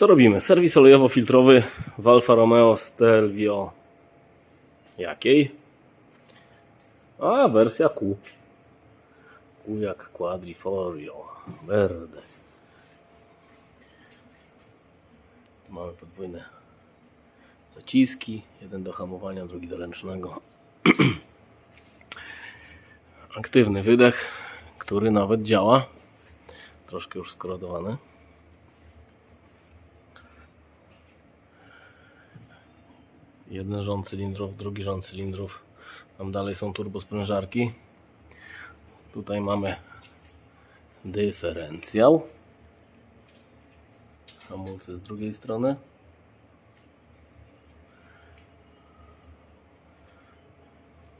Co robimy? Serwis olejowo-filtrowy w Alfa Romeo Stelvio. Jakiej? A, wersja Q. Q jak Quadrifoglio. Verde. Tu mamy podwójne zaciski. Jeden do hamowania, drugi do ręcznego. Aktywny wydech, który nawet działa. Troszkę już skorodowany. Jeden rząd cylindrów, drugi rząd cylindrów. Tam dalej są turbosprężarki. Tutaj mamy dyferencjał. Hamulce z drugiej strony.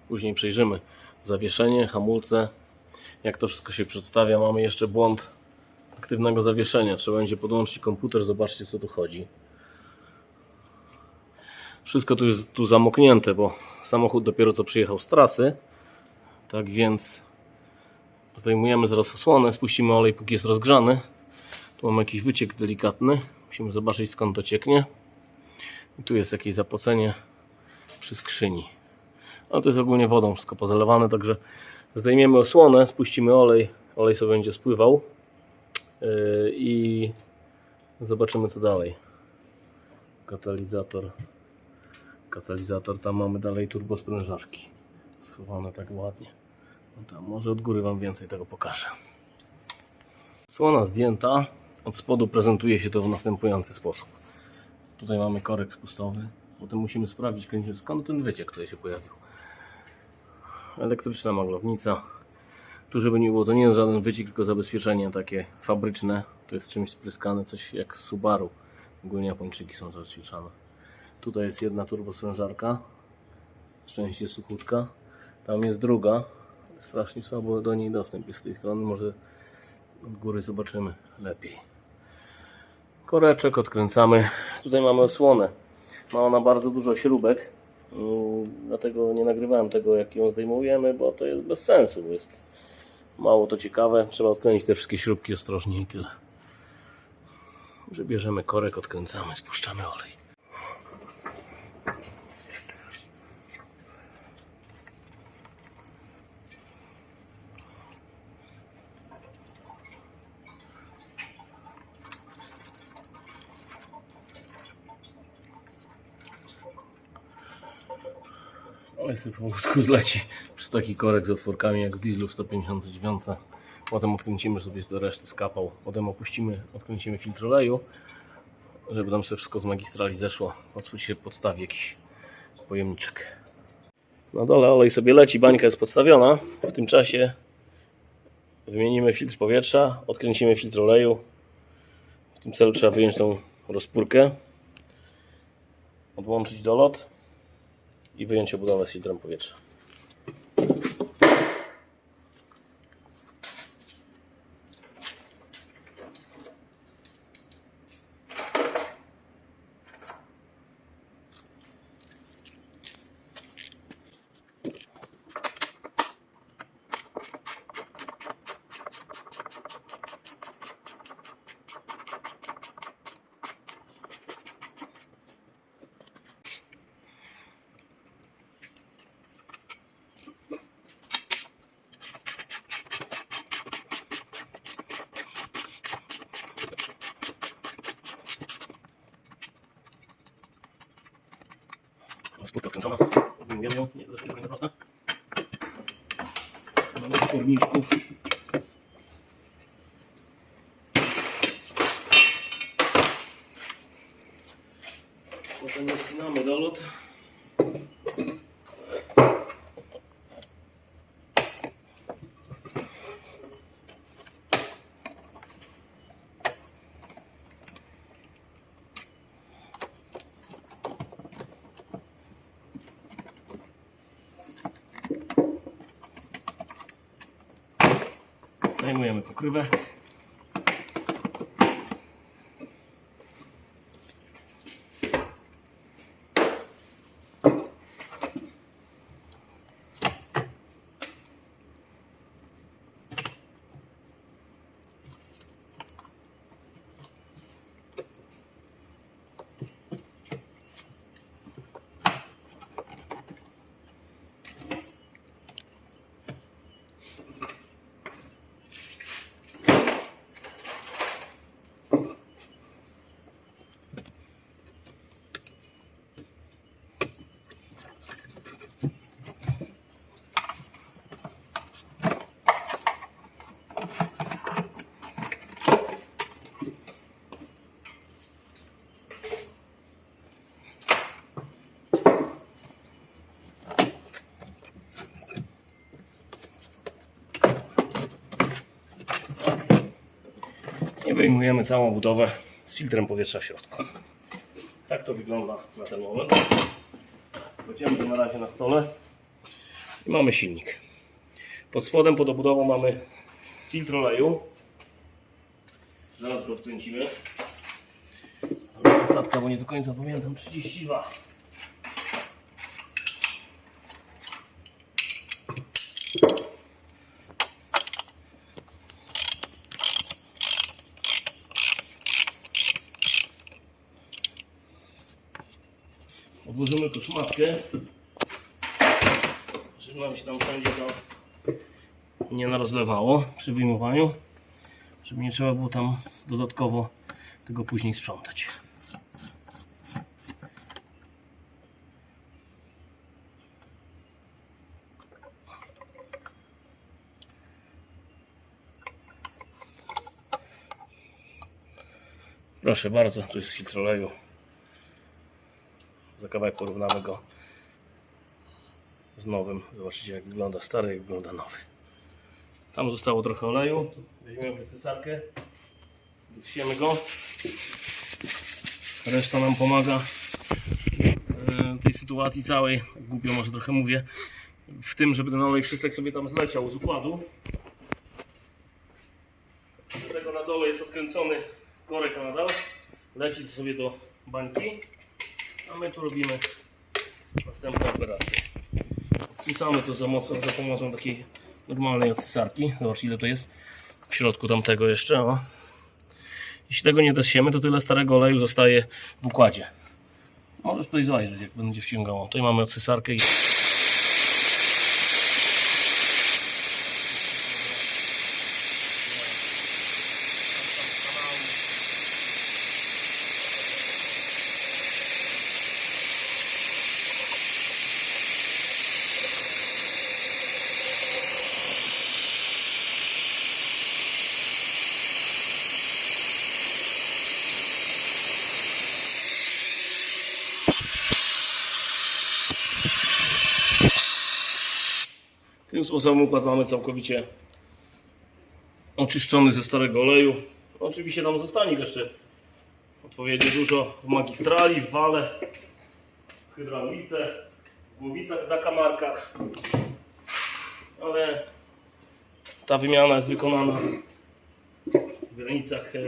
Później przejrzymy zawieszenie, hamulce, jak to wszystko się przedstawia. Mamy jeszcze błąd aktywnego zawieszenia. Trzeba będzie podłączyć komputer, zobaczcie co tu chodzi. Wszystko tu jest tu zamoknięte, bo samochód dopiero co przyjechał z trasy. Tak więc zdejmujemy zaraz osłonę, spuścimy olej póki jest rozgrzany. Tu mamy jakiś wyciek delikatny. Musimy zobaczyć skąd to cieknie. I tu jest jakieś zapocenie przy skrzyni. No to jest ogólnie wodą wszystko pozalewane, także zdejmiemy osłonę, spuścimy olej. Olej sobie będzie spływał. Yy, I zobaczymy co dalej. Katalizator katalizator, tam mamy dalej turbosprężarki schowane tak ładnie. No tam może od góry Wam więcej tego pokażę. Słona zdjęta, od spodu prezentuje się to w następujący sposób. Tutaj mamy korek spustowy, potem musimy sprawdzić skąd ten wyciek tutaj się pojawił. Elektryczna maglownica. Tu żeby nie było, to nie jest żaden wyciek, tylko zabezpieczenie takie fabryczne. To jest czymś spryskane, coś jak Subaru. Ogólnie Japończyki są zabezpieczane. Tutaj jest jedna turbosprężarka. Szczęście suchutka. Tam jest druga. Strasznie słabo do niej dostęp jest z tej strony. Może od góry zobaczymy lepiej. Koreczek odkręcamy. Tutaj mamy osłonę. Ma ona bardzo dużo śrubek. Mm, Dlatego nie nagrywałem tego jak ją zdejmujemy, bo to jest bez sensu. Jest mało to ciekawe. Trzeba odkręcić te wszystkie śrubki ostrożnie i tyle. Że bierzemy korek, odkręcamy, spuszczamy olej. Oj, sobie powolutku zleci przez taki korek z otworkami jak w dieslu w 159. Potem odkręcimy sobie do reszty skapał. Potem opuścimy, odkręcimy filtr oleju, żeby tam sobie wszystko z magistrali zeszło. Pod się podstawi jakiś pojemniczek. Na dole olej sobie leci, bańka jest podstawiona. W tym czasie wymienimy filtr powietrza, odkręcimy filtr oleju. W tym celu trzeba wyjąć tą rozpórkę, odłączyć dolot i wyjąć obudowę z filtrem powietrza. Skręcona. Odmówiłem ją, nie jest to do końca proste. Mamy korniczków. Potem rozpinamy dolot. Zdejmujemy pokrywę. Zdejmujemy całą budowę z filtrem powietrza w środku. Tak to wygląda na ten moment. Kładziemy to na razie na stole i mamy silnik. Pod spodem, pod obudową mamy filtr oleju. Zaraz go odkręcimy. To jest nasadka, bo nie do końca pamiętam. 32. Odłożymy koszmatkę, żeby nam się tam wszędzie to nie narozlewało przy wyjmowaniu, żeby nie trzeba było tam dodatkowo tego później sprzątać. Proszę bardzo, tu jest filtr oleju. Kawałek porównamy go z nowym. Zobaczycie jak wygląda stary, jak wygląda nowy. Tam zostało trochę oleju. Weźmiemy cesarkę. Wysiemy go. Reszta nam pomaga e, tej sytuacji całej. Głupio może trochę mówię. W tym, żeby ten olej wszystek sobie tam zleciał z układu. Do tego na dole jest odkręcony korek nadal. Leci to sobie do bańki. A my tu robimy następną operację. Odsysamy to za, mocno, za pomocą takiej normalnej odsysarki. Zobacz ile to jest w środku tamtego jeszcze. O. Jeśli tego nie dosiemy, to tyle starego oleju zostaje w układzie. Możesz tutaj zajrzeć, jak będzie wciągało. Tutaj mamy odsysarkę i... Sposobem układ mamy całkowicie oczyszczony ze starego oleju. Oczywiście tam zostanie jeszcze odpowiednio dużo w magistrali, w wale, w hydraulice, w głowicach, zakamarkach. Ale ta wymiana jest wykonana w granicach e,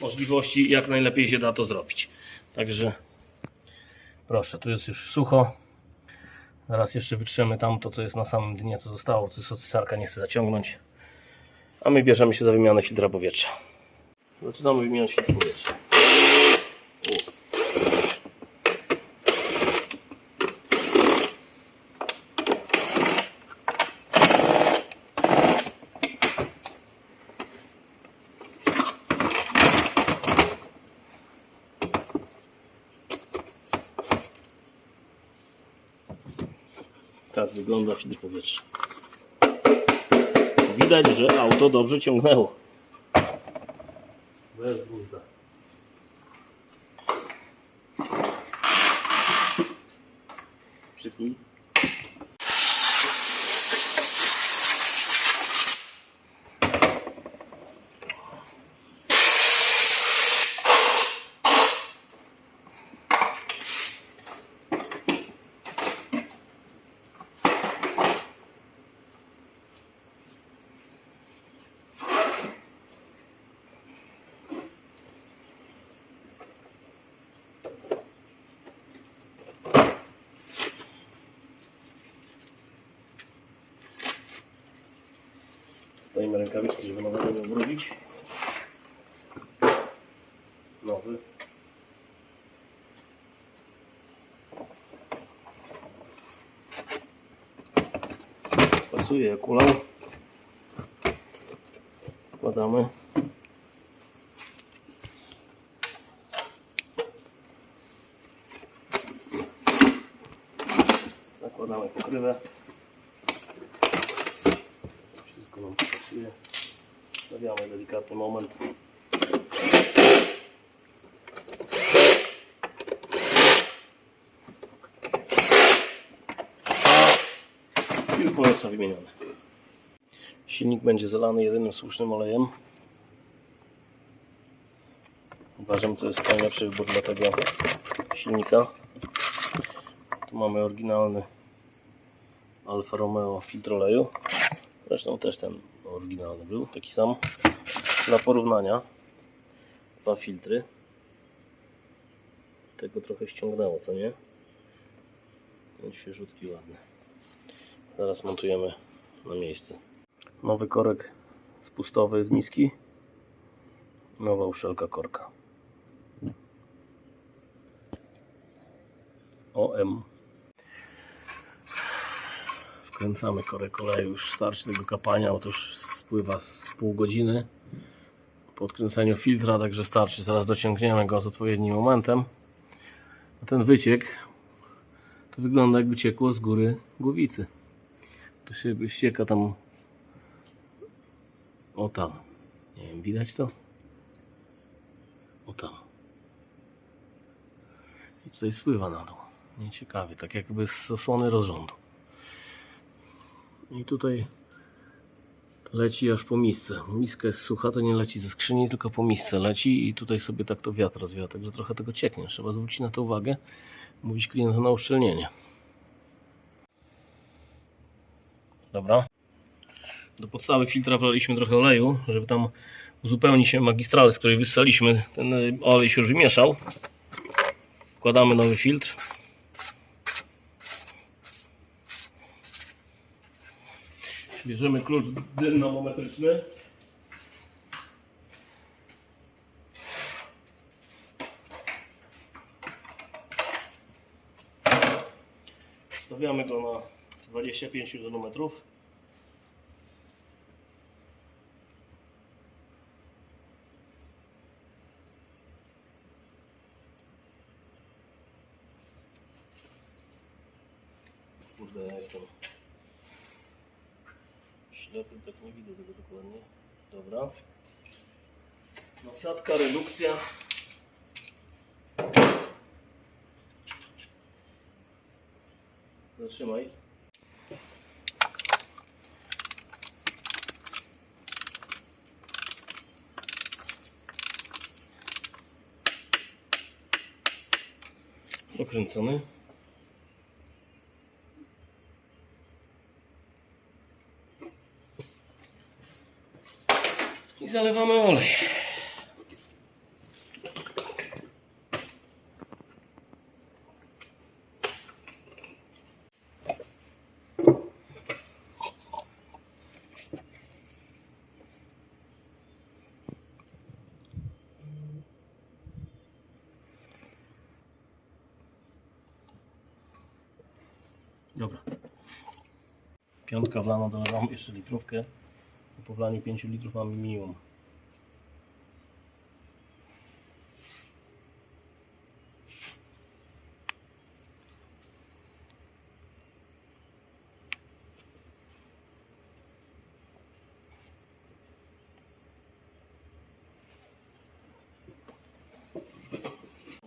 możliwości, jak najlepiej się da to zrobić. Także proszę, tu jest już sucho. Zaraz jeszcze wytrzemy tamto, co jest na samym dnie, co zostało, co socisarka nie chce zaciągnąć. A my bierzemy się za wymianę filtra powietrza. Zaczynamy wymieniać filtr powietrza. Tak wygląda filtr powietrza. Widać, że auto dobrze ciągnęło. Bez guzda. Zdajemy rękawiczki, żeby nowego nie ubrudzić. Nowy. Pasuje jak ulał. Wkładamy. Zakładamy pokrywę. Wszystko pasuje. Stawiamy delikatny moment. Filtr powietrza wymieniony. Silnik będzie zalany jedynym słusznym olejem. Uważam, że to jest najlepszy wybór dla tego silnika. Tu mamy oryginalny Alfa Romeo filtr oleju. Zresztą też ten oryginalny był, taki sam. Dla porównania dwa filtry. Tego trochę ściągnęło, co nie? Ten świeżutki, ładny. Zaraz montujemy na miejsce. Nowy korek spustowy z miski. Nowa uszelka korka. OM. Wkręcamy korek oleju. Już starczy tego kapania, już spływa z pół godziny po odkręceniu filtra, także starczy. Zaraz dociągniemy go z odpowiednim momentem. A ten wyciek to wygląda jakby ciekło z góry głowicy. To się ścieka tam o tam. Nie wiem, widać to? O tam. I tutaj spływa na dół. Nieciekawie, tak jakby z osłony rozrządu. I tutaj leci aż po misce. Miska jest sucha, to nie leci ze skrzyni, tylko po misce leci i tutaj sobie tak to wiatr rozwija, także trochę tego cieknie. Trzeba zwrócić na to uwagę, mówić klientom na uszczelnienie. Dobra. Do podstawy filtra wlaliśmy trochę oleju, żeby tam uzupełnić się magistralę, z której wyssaliśmy. Ten olej się już wymieszał. Wkładamy nowy filtr. Bierzemy klucz dynamometryczny. Stawiamy go na 25 dynamometrów. Ślepy, tak nie widzę tego dokładnie. Dobra. Nasadka, redukcja. Zatrzymaj. Dokręcony. I zalewamy olej. Dobra. Piątka wlana, dolewam jeszcze litrówkę. Po wlaniu 5 litrów mamy minimum.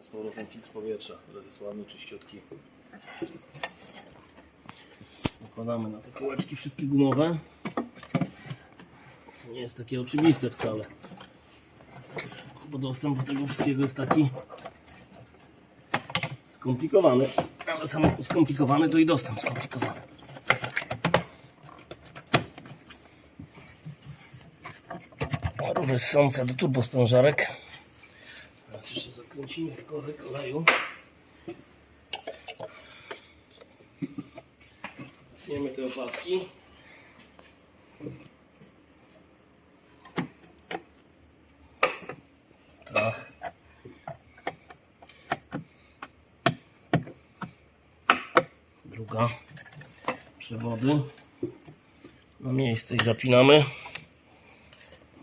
Z powrotem filtr powietrza, teraz jest ładny, czyściutki. Nakładamy na te kółeczki wszystkie gumowe. Nie jest takie oczywiste wcale. Bo dostęp do tego wszystkiego jest taki skomplikowany. Ale sam skomplikowany to i dostęp skomplikowany. Rury ssące do turbosprężarek. Teraz jeszcze zakręcimy korek oleju. Zaczniemy te opaski. Tak. Druga. Przewody na miejsce i zapinamy.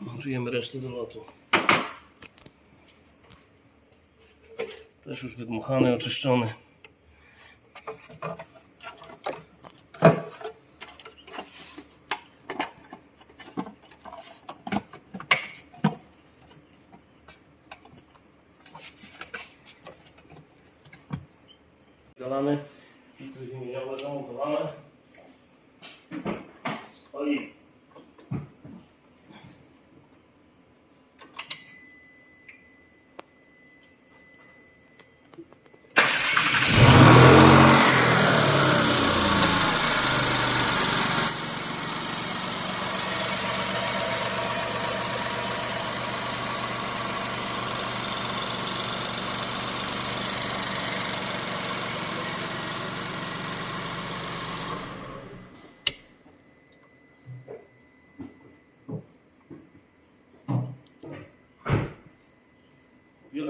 Montujemy resztę do lotu. Też już wydmuchany, oczyszczony. Zalany, filtry wymieniowe zamontowane. Oli.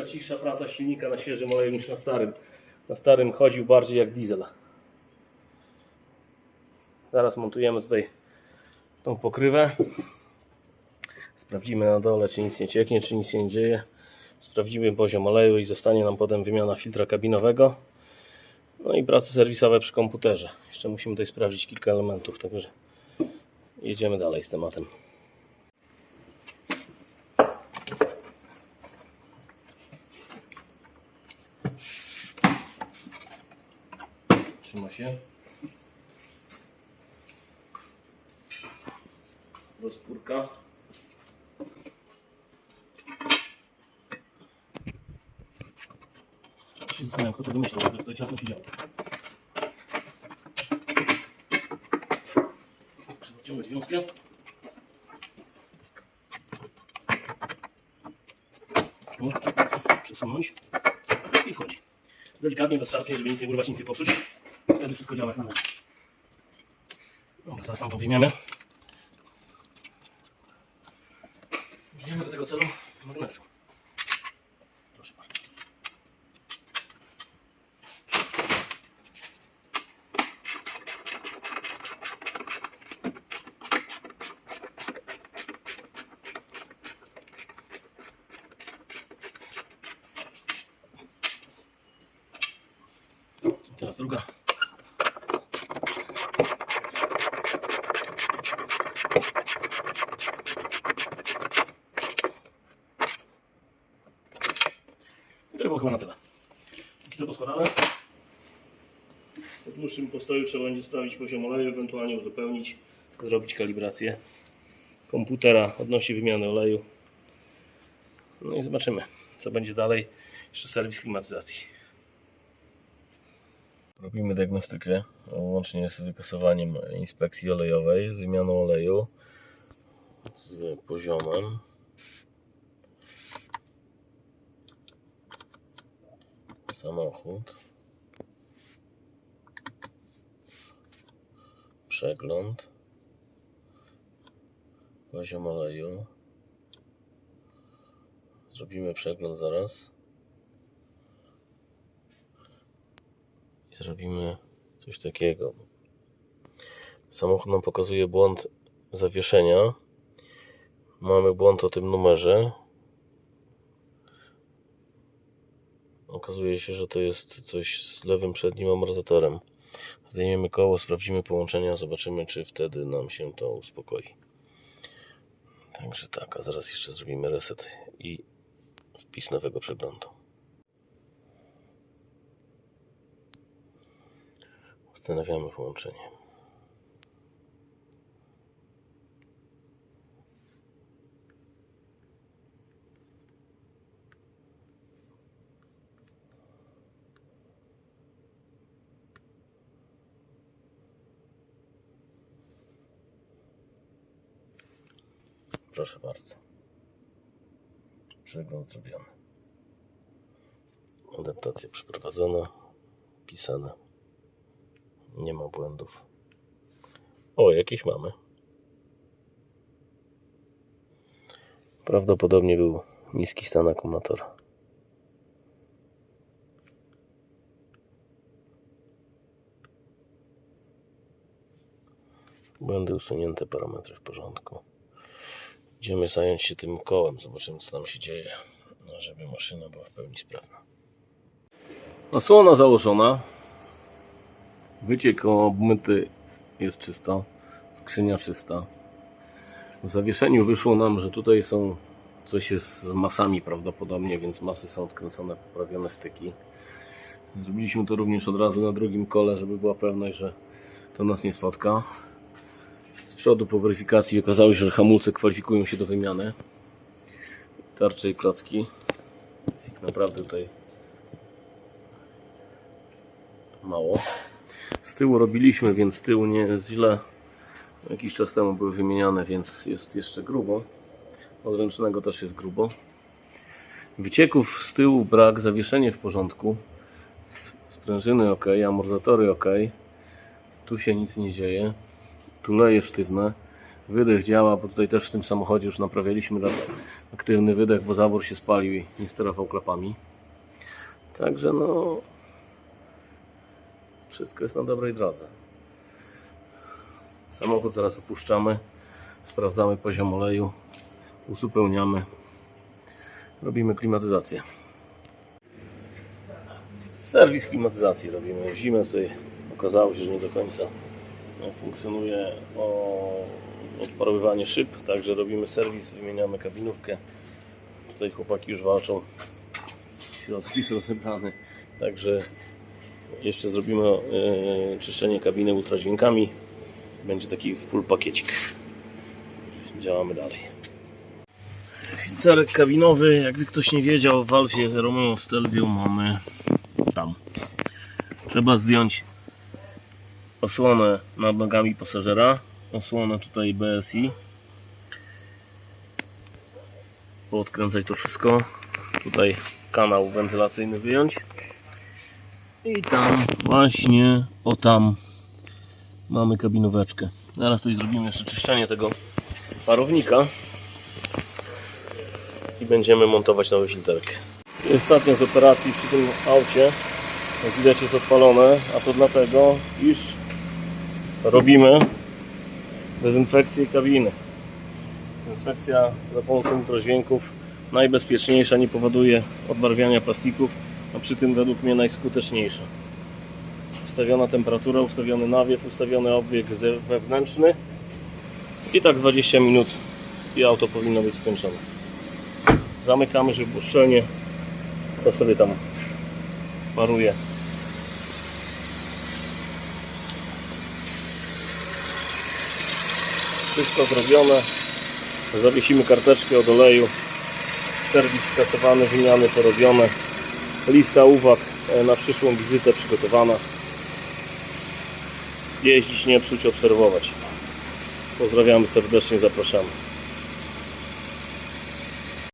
Chyba cichsza praca silnika na świeżym oleju niż na starym. Na starym chodził bardziej jak diesel. Zaraz montujemy tutaj tą pokrywę. Sprawdzimy na dole, czy nic nie cieknie, czy nic się nie dzieje. Sprawdzimy poziom oleju i zostanie nam potem wymiana filtra kabinowego. No i prace serwisowe przy komputerze. Jeszcze musimy tutaj sprawdzić kilka elementów, także jedziemy dalej z tematem. Się. Rozpórka. się zastanawiam, kto to wymyślił, żeby tutaj ciasno się działo. Trzeba odciągać wiązkę. Tu, przesunąć i wchodzi. Delikatnie, bez szarpnięć, żeby nic nie urwać, nic nie popsuć. Wtedy wszystko działa jak należy. Dobra, zaraz tam to wyjmiemy. Użyjemy do tego celu magnesu. Proszę bardzo. I Teraz druga. Chyba na tyle. Póki to poskładane. Po dłuższym postoju trzeba będzie sprawdzić poziom oleju, ewentualnie uzupełnić, zrobić kalibrację komputera odnośnie wymiany oleju. No i zobaczymy, co będzie dalej. Jeszcze serwis klimatyzacji. Robimy diagnostykę łącznie z wykasowaniem inspekcji olejowej, z wymianą oleju, z poziomem. Samochód. Przegląd. Poziom oleju. Zrobimy przegląd zaraz. I zrobimy coś takiego. Samochód nam pokazuje błąd zawieszenia. Mamy błąd o tym numerze. Okazuje się, że to jest coś z lewym przednim amortyzatorem. Zdejmiemy koło, sprawdzimy połączenia, zobaczymy, czy wtedy nam się to uspokoi. Także tak, a zaraz jeszcze zrobimy reset i wpis nowego przeglądu. Ustanawiamy połączenie. Proszę bardzo. Przegląd zrobiony. Adaptacja przeprowadzona. Pisane. Nie ma błędów. O, jakieś mamy. Prawdopodobnie był niski stan akumulatora. Błędy usunięte, parametry w porządku. Idziemy zająć się tym kołem, zobaczymy co tam się dzieje, no, żeby maszyna była w pełni sprawna. Osłona założona. Wyciek obmyty jest czysto. Skrzynia czysta. W zawieszeniu wyszło nam, że tutaj są coś jest z masami prawdopodobnie, więc masy są odkręcone, poprawione styki. Zrobiliśmy to również od razu na drugim kole, żeby była pewność, że to nas nie spotka. Z przodu po weryfikacji okazało się, że hamulce kwalifikują się do wymiany. Tarcze i klocki. Jest ich naprawdę tutaj mało. Z tyłu robiliśmy, więc z tyłu nie jest źle. Jakiś czas temu były wymieniane, więc jest jeszcze grubo. Od ręcznego też jest grubo. Wycieków z tyłu brak, zawieszenie w porządku. Sprężyny ok, amortyzatory ok. Tu się nic nie dzieje. Tu leje sztywne. Wydech działa, bo tutaj też w tym samochodzie już naprawialiśmy aktywny wydech, bo zawór się spalił i nie sterował klapami. Także no wszystko jest na dobrej drodze. Samochód zaraz opuszczamy, sprawdzamy poziom oleju, uzupełniamy, robimy klimatyzację. Serwis klimatyzacji robimy w zimę. Tutaj okazało się, że nie do końca funkcjonuje o odparowywanie szyb, także robimy serwis, wymieniamy kabinówkę. Tutaj chłopaki już walczą. Środki są zebrane, także jeszcze zrobimy e, czyszczenie kabiny ultradźwiękami. Będzie taki full pakiecik. Działamy dalej. Filterek kabinowy, jakby ktoś nie wiedział, w Alfie Romeo Stelvio mamy tam. Trzeba zdjąć osłonę nad nogami pasażera, osłonę tutaj BSI. Poodkręcać to wszystko. Tutaj kanał wentylacyjny wyjąć. I tam właśnie, o tam mamy kabinóweczkę. Zaraz tutaj zrobimy jeszcze czyszczenie tego parownika i będziemy montować nowy filterek. I ostatnia z operacji przy tym aucie, jak widać jest odpalone, a to dlatego, iż robimy dezynfekcję kabiny. Dezynfekcja za pomocą ultradźwięków najbezpieczniejsza, nie powoduje odbarwiania plastików, a przy tym według mnie najskuteczniejsza. Ustawiona temperatura, ustawiony nawiew, ustawiony obieg wewnętrzny i tak 20 minut i auto powinno być skończone. Zamykamy, żeby było szczelnie. To sobie tam paruje. Wszystko zrobione. Zawiesimy karteczkę od oleju. Serwis skasowany, wymiany porobione. Lista uwag e, na przyszłą wizytę przygotowana. Jeździć, nie psuć, obserwować. Pozdrawiamy serdecznie, zapraszamy.